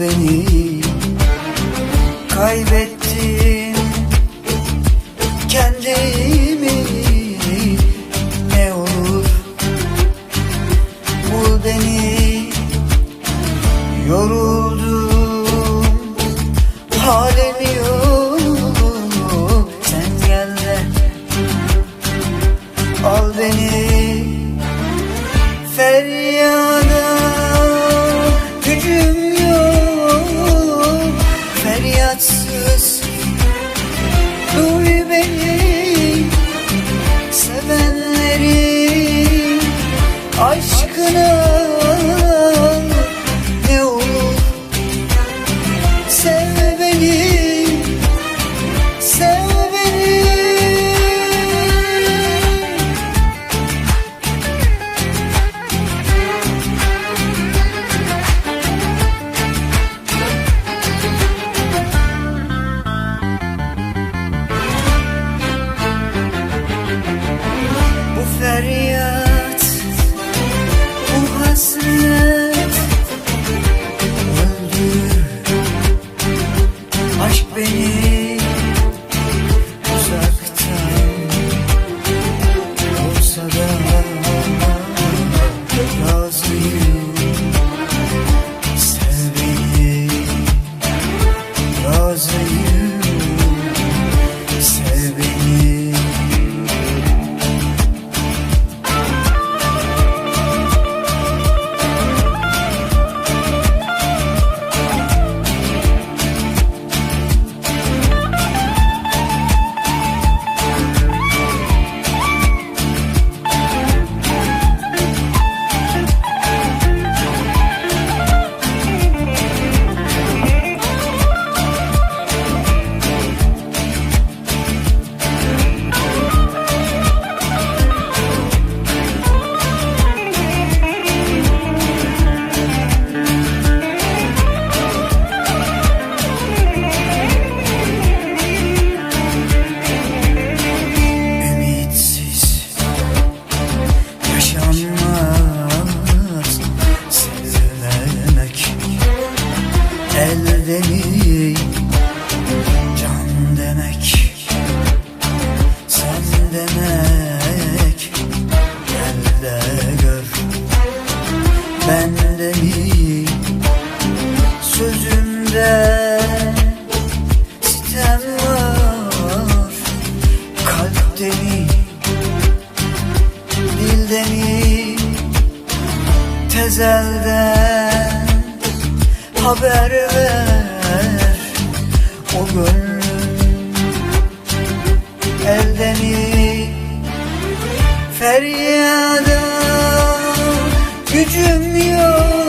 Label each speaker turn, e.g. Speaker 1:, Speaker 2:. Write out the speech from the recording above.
Speaker 1: beni. Kaybet know yaşanmaz. Sevmek elden iyi can demek. Sen demek gel de gör benden iyi sözümde ezelden haber ver o gönlüm. Eldeni feryada gücüm yok.